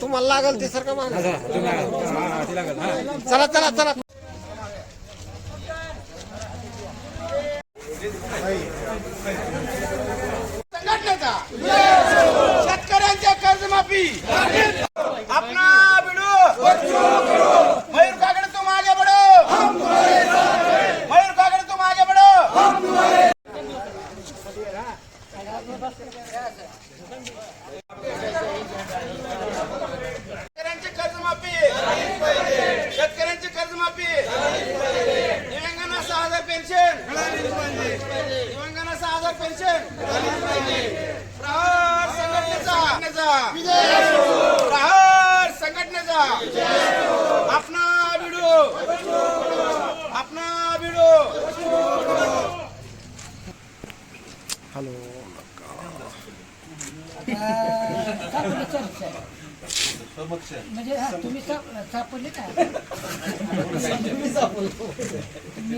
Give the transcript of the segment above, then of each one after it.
तुम्हाला लागल ते सर का चला चला चला. सहा हजार पेन्शन प्रहार संघटनेचा प्रहार संघटनेचा अपना म्हणजे हा, तुम्ही का?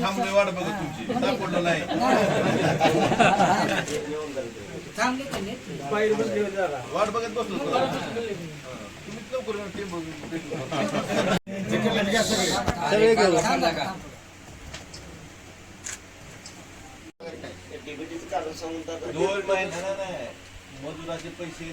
थांबलोय वाट बघत तुमची. सापडलं नाही. चांगले केले वाट बघत बसलो होतो. तुम्हीच लवकर येऊन team बघून भेटलो. दोन महिने झाला नाही. मजुराचे पैसे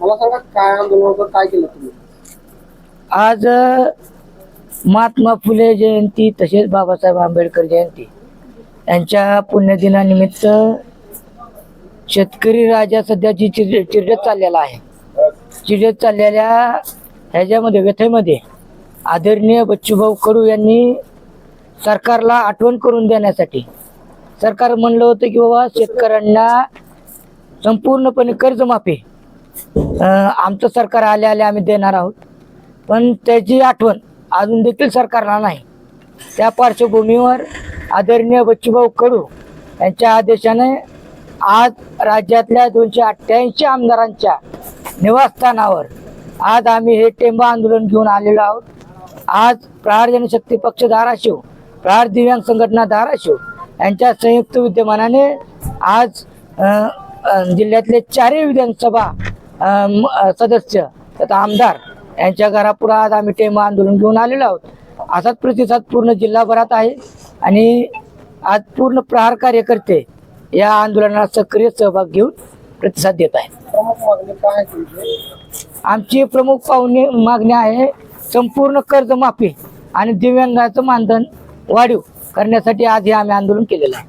मला सांगा काय आंदोलन होतं काय केलं तुम्ही? आज महात्मा फुले जयंती तसेच बाबासाहेब आंबेडकर जयंती. यांच्या पुण्यदिनानिमित्त शेतकरी राजा सध्याची चिर चिरडत चाललेला आहे. चिरडत चाललेल्या ह्याच्यामध्ये व्यथेमध्ये आदरणीय बच्चूभाऊ कडू यांनी सरकारला आठवण करून देण्यासाठी सरकार म्हणलं होतं की बाबा शेतकऱ्यांना संपूर्णपणे कर्जमाफी आमचं सरकार आले आले आम्ही देणार आहोत. पण त्याची आठवण अजून देखील सरकारला नाही. त्या पार्श्वभूमीवर आदरणीय बच्चूभाऊ कडू यांच्या आदेशाने आज राज्यातल्या दोनशे अठ्ठ्याऐंशी आमदारांच्या निवासस्थानावर आज आम्ही हे टेंबा आंदोलन घेऊन आलेलो आहोत. आज प्रहार जनशक्ती पक्ष धाराशिव प्रहार दिव्यांग संघटना धाराशिव यांच्या संयुक्त विद्यमानाने आज जिल्ह्यातले चारही विधानसभा सदस्य तथा आमदार यांच्या घरापुढे आज आम्ही टेम आंदोलन घेऊन आलेलो आहोत. असाच प्रतिसाद पूर्ण जिल्हाभरात आहे आणि आज पूर्ण प्रहार कार्यकर्ते या आंदोलनात सक्रिय सहभाग घेऊन प्रतिसाद देत आहे आमची प्रमुख पाहुणे मागणी आहे संपूर्ण कर्जमाफी आणि दिव्यांगाचं मानधन वाढीव. करण्यासाठी आज हे आम्ही आंदोलन केलेलं आहे.